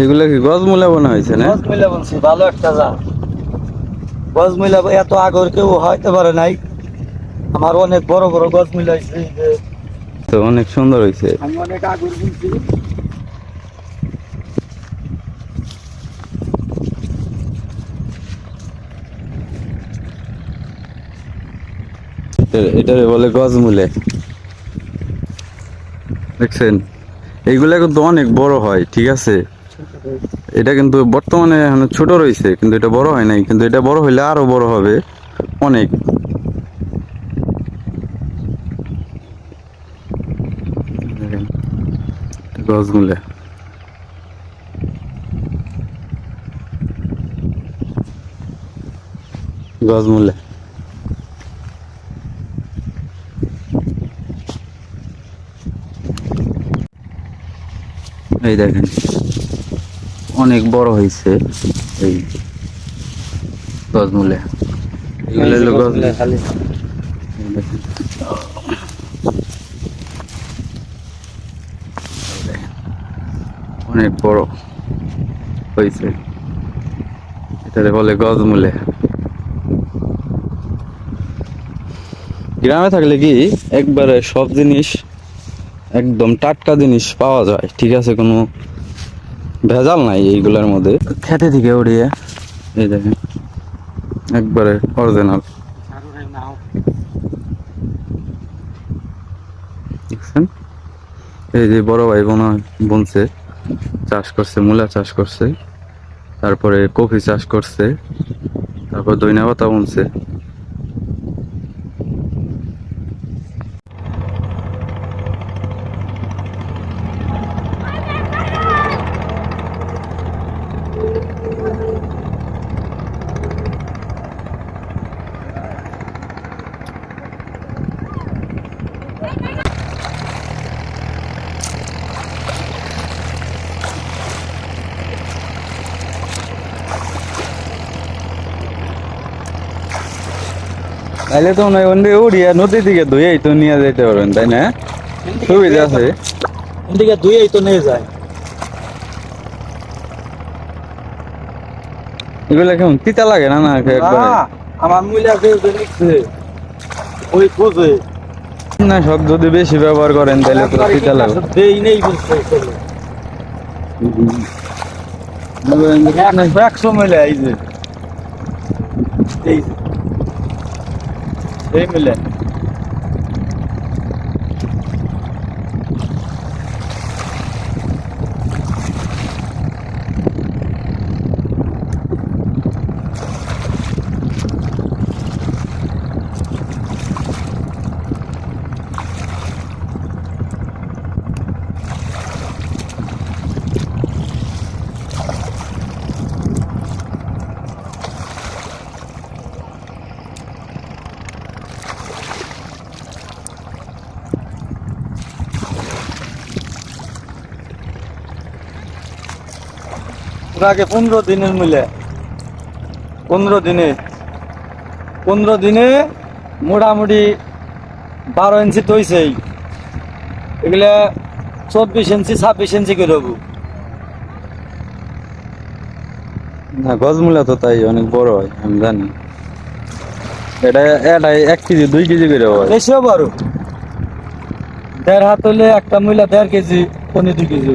এগুলো কি গজ মূলা বানা হয়েছে না? গজ মিলা বলছি ভালো একটা যা গজ মিলা এত আগর কেউ হয়তে পারে নাই। আমার অনেক বড় বড় গজ মিলা হয়েছে তো অনেক সুন্দর হয়েছে। আমি অনেক আগর কিনছি। এটারে বলে গজ মূলে দেখছেন? এইগুলা কিন্তু অনেক বড় হয় ঠিক আছে? এটা কিন্তু বর্তমানে ছোট রয়েছে, কিন্তু এটা বড় হয় নাই, কিন্তু এটা বড় হইলে আরও বড় হবে অনেক। এই দেখেন। অনেক বড় হয়েছে এই গজমূলে। এগুলো হলো গজমূলে খালি। অনেক বড় হয়েছে এটাতে বলে গজমূলে। গ্রামে থাকলে কি একবারে সব জিনিস একদম টাটকা জিনিস পাওয়া যায়? ঠিক আছে কোনো ভেজাল নাই এইগুলোর মধ্যে। খেতে থেকে উড়িয়ে এই দেখেন একবারে অরিজিনাল দেখছেন? এই যে বড় ভাই বোনা বুনছে চাষ করছে মূলা চাষ করছে তারপরে কফি চাষ করছে তারপর দইনা পাতা বুনছে। তাইলে তো নয় ওন দিকে উড়িয়ে নদীর দিকে ধুয়েই তো নিয়ে যেতে পারবেন তাই না? সুবিধা আছে। এদিকে দুইই তো নিয়ে যায়। এগুলো কেমন তিতা লাগে না না একবারে? আমার মিলা যে ওই খোঁজে না সব যদি বেশি ব্যবহার করেন তাহলে তো তিতা লাগে। দেই নেই বলছে একশো মিলে এই যে। এই যে। এই মিলে ওর আগে পনেরো দিনের মিলে পনেরো দিনে পনেরো দিনে মোটামুটি বারো ইঞ্চি তৈছেই এগুলা চব্বিশ ইঞ্চি ছাব্বিশ ইঞ্চি করে হব। না গজমূলা তো তাই অনেক বড় হয় আমি জানি। এটা এটা এক কেজি দুই কেজি করে হয়। বেশিও বড়। দেড় হাত হলে একটা মহিলা দেড় কেজি পনেরো দুই কেজি।